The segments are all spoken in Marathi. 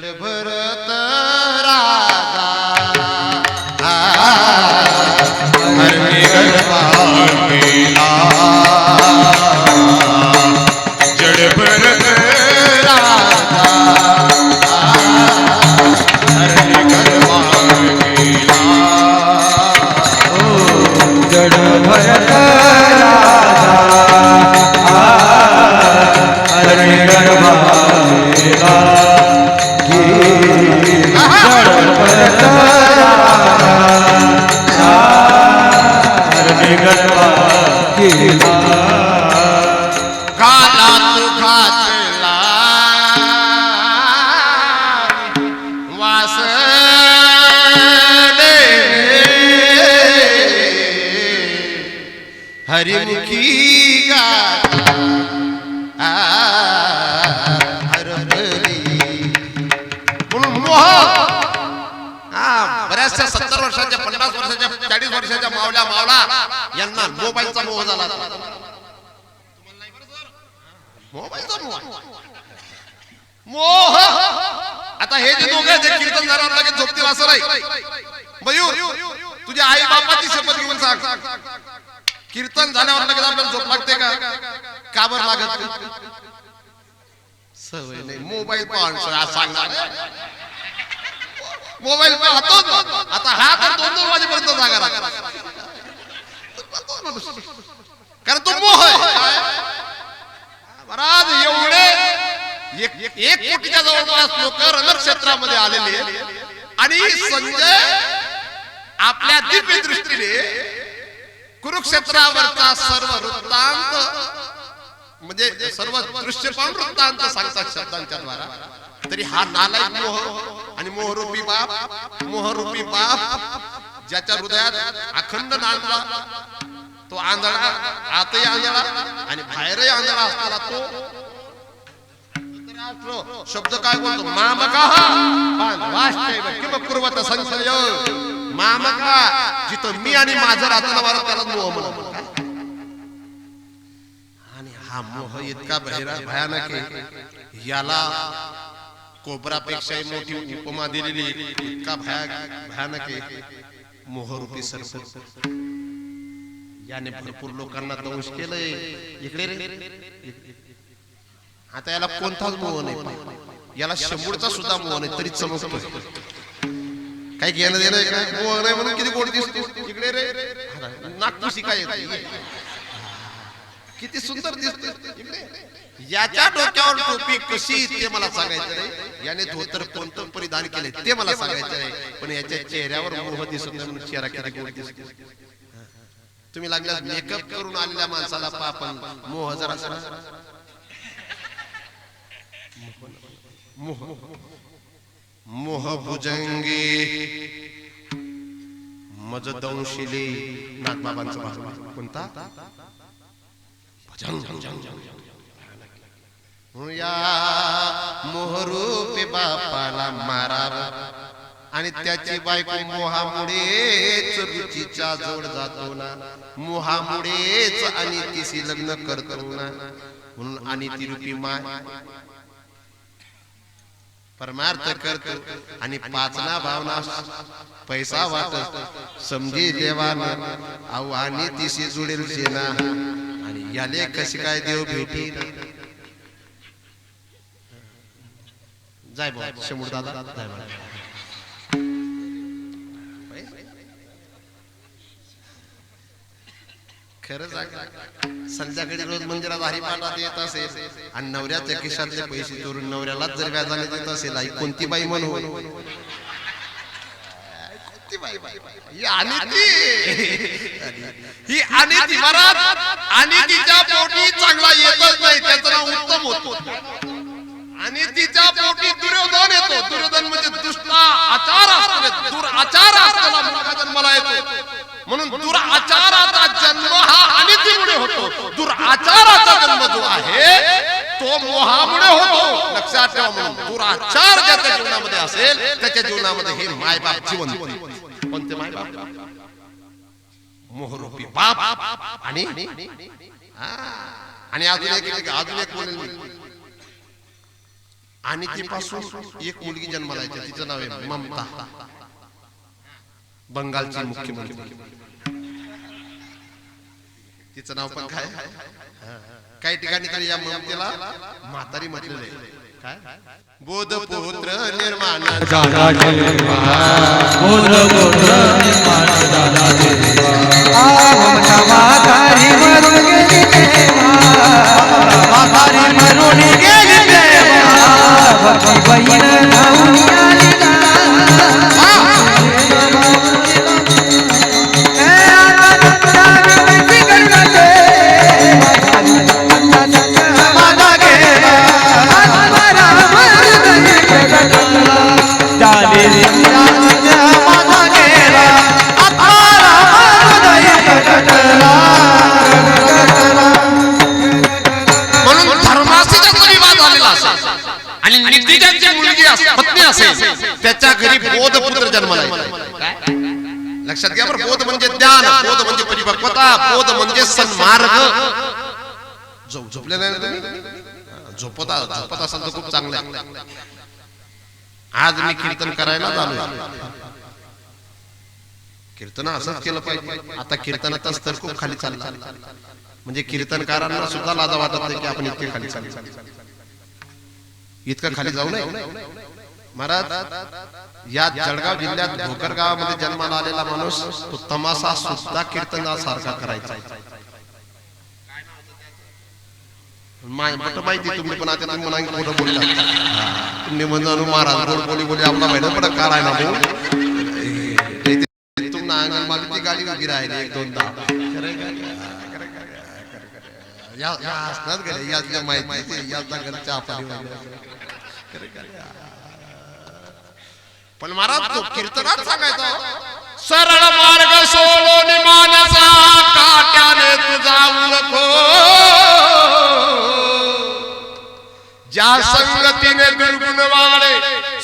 भरत राजा हरणी भरत हरिमुखी. म्हणून मोह हा बऱ्याचशा सत्तर वर्षाच्या पन्नास वर्षाच्या चाळीस वर्षाच्या मावल्या मावळा यांना मोबाईलचा मोह झाला. मोबाईलचा मोह. मोह! आता हे जे दोघे जे कीर्तन झाल्यावर लगेच झोपतील असं नाही. मयूर तुझ्या आई बापाची शपथ घेऊन सांग. कीर्तन झाल्यावर लगेच आपल्याला झोप लागते का? काबर लागत सवय नाही. मोबाईल पाहून सांगणार मोबाईल पाहतो आता हा तर दोन दोन वाजेपर्यंत जागा कारण तो मोह महाराज एवढे एक एक कोटीच्या जवळपास लोक रणक्षेत्रामध्ये आलेले आणि संजय आपल्या दिव्य दृष्टीने कुरुक्षेत्रावरचा सर्व वृत्तांत म्हणजे सर्व दृश्य पाहून वृत्तांत सांगतात शब्दांच्या द्वारा. तरी हा नालाय मोह आणि मोहरूपी बाप मोहरूपी बाप ज्याच्या हृदयात अखंड नांदला तो आंधळा आतही आंधळा आणि बाहेरही आंधळा असताना तो शब्द काय बोलतो? मामका किंवा संशय मामा मामका जिथं मी आणि माझं राहताना मला त्याला मोह म्हणा आणि हा मोह इतका भयानक आहे. याला कोबरापेक्षाही मोठी उपमा दिलेली इतका भयानक आहे. मोहरूपी सर्प याने भरपूर लोकांना दंश केलंय. इकडे रे. आता याला कोणताच मोह नाही याला शंभूरचा सुद्धा मोह नाही तरी चमकतो काय घेणं देणं आहे का नाही म्हणून किती गोड दिसतो. इकडे रे. नागपुशी काय येते. किती सुंदर दिसते याच्या डोक्यावर टोपी कशी ते मला सांगायचं नाही. याने धोतर कोणतं परिधान केले ते मला सांगायचं नाही. पण याच्या चेहऱ्यावर मोह दिसत म्हणून चेहरा किती गोड दिसतो तुम्ही लागल्यास मेकअप करून आलेल्या माणसाला पापन मोह जरा मोह. मोह भुजंगे मजदंशिले दंशिले भाग. कोणता? भजंग. या मोहरूपी बापाला माराव आणि त्याची बायको मोहामुळेच रुचीचा जोड जातो ना मोहामुळेच आणि तिशी लग्न करतो ना म्हणून आणि ती रुपी माय. परमार्थ करतो आणि पाचना भावना पैसा वाटत. समजी देवाना. आणि तिशी जुडेल सेना. आणि याले कशी काय देव भेटी? जाय बा शंभर दादा. जाय खरं सांग संध्याकाळी रोज मंदिरात हरिपाठात येत असेल आणि नवऱ्याच्या खिशातले पैसे चोरून नवऱ्यालाच जर व्याजाने देत असेल आई कोणती बाई म्हण हो अनितीच्या पोटी चांगला येतच नाही त्याचं नाव उत्तम होतो. आणि तिच्या पोटी दुर्योधन येतो. दुर्योधन म्हणजे दुष्ट आचार असताना दुराचार असताना मुलगा जन्माला येतो. म्हणून दुराचाराचा जन्म हा अनितीमुळे होतो. दुराचाराचा जन्म जो आहे तो मोहामुळे होतो. लक्षात ठेवा म्हणून दुराचार ज्याच्या जीवनामध्ये असेल त्याच्या जीवनामध्ये हे मायबाप जीवन ते मायबाप? मोहरूपी बाप आणि आणि अजून एक अजून एक बोलेल आणि तिपासून एक मुलगी जन्माला येते तिचं नाव आहे ममता. बंगालची मुख्यमंत्री. तिचं नाव पण काय? हा. काही ठिकाणी तरी या ममतेला म्हातारी म्हटलेलं आहे. काय? बोधपुत्र निर्माण झाला देवा बोध बोध निर्माण झाला देवा ममता म्हातारी मरून गेली देवा म्हातारी मरून गेली देवा भक्ती बहीण लक्षात घ्या बरं बोध म्हणजे ज्ञान बोध म्हणजे परिपक्वता बोध म्हणजे सन्मार्ग. झोप झोपले नाही ना तुम्ही? हा, झोपता झोपत असाल तर खूप चांगलं आहे. आज मी कीर्तन करायला झालो कीर्तन असंच केलं पाहिजे. आता कीर्तनातच तर खूप खाली चालला. म्हणजे कीर्तनकारांना सुद्धा लाजा वाटत नाही की आपण इतके खाली चाललो. इतकं खाली जाऊ नये. महाराज या जळगाव जिल्ह्यात भोकर गावामध्ये जन्माला आलेला माणूस तो तमाशा सुद्धा कीर्तनासारखा करायचा. माहिती तुम्ही पण आता तुम्ही म्हणा मोठं बोलला तुम्ही म्हणून महाराज गोड बोली बोली आपला महिना पण काय ना भाऊ. गाडी उभी राहिली एक दोनदा. या असणार गेले यातल्या माहिती यातला घरच्या आपली पण महाराज तो कीर्तनात सांगायचा. सरळ मार्ग सोडून मानसा काट्याने तुझा नको ज्या संगतीने दुर्गुण वाढे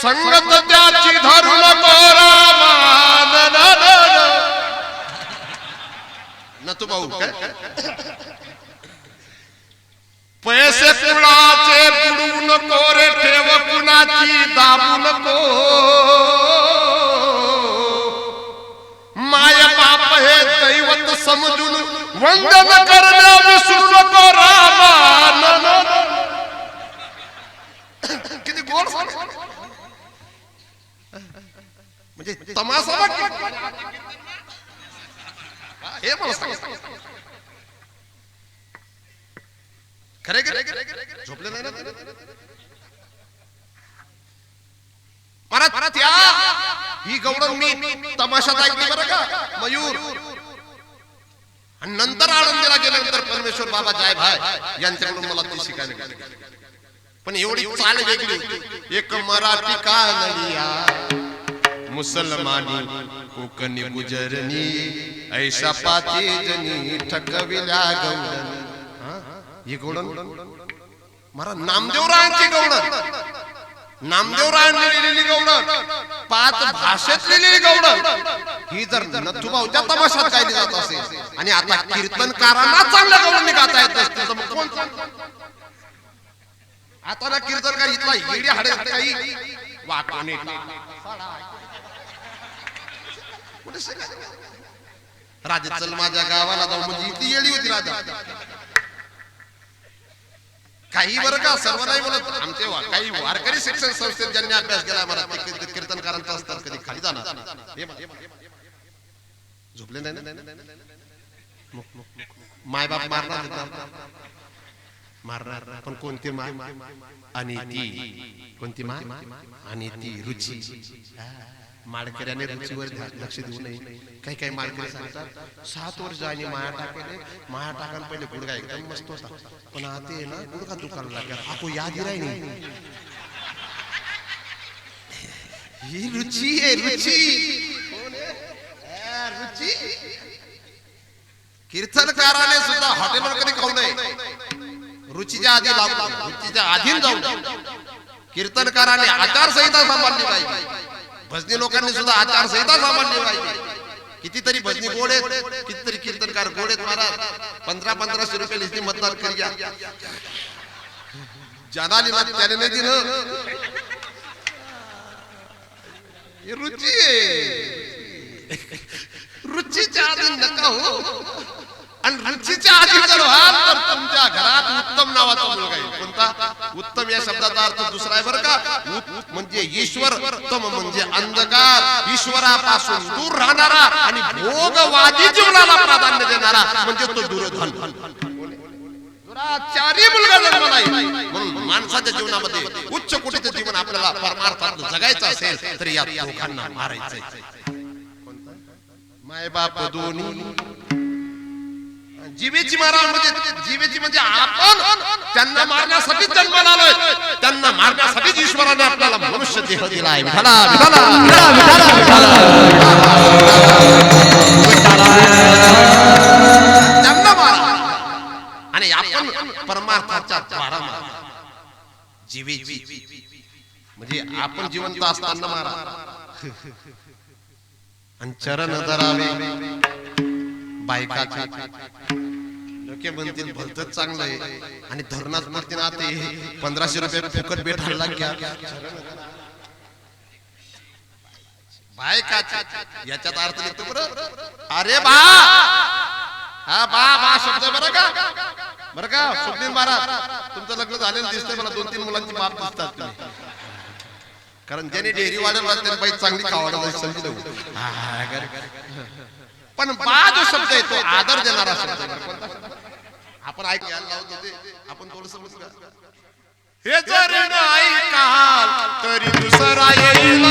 संगत त्याची धरू नको. कोण म्हणजे तमाशा हे मला खरे खरे झोपले नाही ना महाराज त्या ही गौरव मी तमाशात ऐकली बरं का? मयूर. आणि नंतर आळंदीला गेल्यानंतर परमेश्वर बाबा जाय भाय यांच्याकडून मला ती शिकायला पण एवढी चाल वेगळी. होती. एक मराठी कानडिया. मुसलमानी कोकणी गुजरनी ऐशा पाती जनी ठकविल्या गौडन. हा? गौडन? मला नामदेवरायांची गौडन. नामदेवरायांनी लिहिलेली गौडन. पाच भाषेत लिहिलेली गौडन. ही जर नथुभाऊच्या तमाशात गायली जात असेल आणि आता कीर्तनकारांना चांगल्या गौडनी गाता येत मग कोण? आता ना कीर्तनकार इथला येडे हाडे काही? वाकवणे राजा चल माझ्या गावाला जाऊ म्हणजे इथे येडी होती राजा. काही बरं का सर्व नाही बोलत आमचे काही वारकरी शिक्षण संस्थेत ज्यांनी अभ्यास केला मला ते कीर्तनकारांचा असतात कधी खाली जाणार. झोपले नाही मायबाप मारणार मारणार पण कोणती माय आणि ती कोणती माय आणि ती रुची माडकऱ्याने रुचीवर लक्ष देऊ नये. काही काही माडकरी सांगतात सात वर्ष आणि माया टाकले माया टाकायला पहिले गुडगा एकदम मस्त होता. पण आता ना गुडगा दुखायला लागला. आपको याद राही नाही ही रुची आहे रुची. रुची. कीर्तनकाराने सुद्धा हॉटेलवर कधी खाऊ नये. रुचीच्या आधी रुचीच्या आधी जाऊ कीर्तनकाराने आचारसंहिता सांभाळली पाहिजे. भजनी लोकांनी सुद्धा आचारसंहिता सांभाळली पाहिजे. कितीतरी भजनी गोड आहेत कितीतरी कीर्तनकार गोड आहेत महाराज. पंधरा पंधराशे रुपये लिहिली मतदान करी ज्यादा लिहिला त्याने नाही दिलं. रुची रुचीच्या आधी नका हो. आणि रुचीच्या नावाचा मुलगा आहे. कोणता? उत्तम या शब्दाचा अर्थ दुसरा आहे बरं का. म्हणजे ईश्वर उत्तम म्हणजे अंधकार. ईश्वरापासून दूर राहणारा आणि भोगवादी जीवनाला प्राधान्य देणारा म्हणजे तो दुर्योधन. चारी मुलगा जन्म नाही म्हणून माणसाच्या जीवनामध्ये उच्च कोटीचं जीवन आपल्याला परमार्थात जगायचं असेल तर या लोकांना मारायचं मायबाप दोन्ही. जीवेची मारा म्हणजे जीवेची म्हणजे आपण त्यांना मारण्यासाठी जन्माला आलोय. त्यांना मारण्यासाठीच ईश्वराने आपल्याला मनुष्य देह दिलाय. विठाला विठाला त्यांना मारा. आणि आपण परमार्थाच्या द्वारा मारा. जीवेची. म्हणजे आपण जिवंत असताना मारा. आणि चरण धरावे. बायकाचे. लोके म्हणतील भलतच चांगलं आहे. आणि धरणात म्हणतील आता पंधराशे रुपये फुकट भेटायला घ्या बायकाचे. याच्यात अर्थ निघतो बरं. अरे बा! हा बा बा शब्द बरं का? बरं का? सुखदीन महाराज तुमचं लग्न झालेलं दिसतंय मला दोन तीन मुलांची बाप दिसतात कारण ज्याने डेअरी वाढवला त्याने बाई चांगली खावायला समजलं पण बा जो शब्द आहे तो आदर देणारा शब्द आहे. आपण ऐकायला आपण थोडस हे जर ऐकाल तरी दुसरा येईल.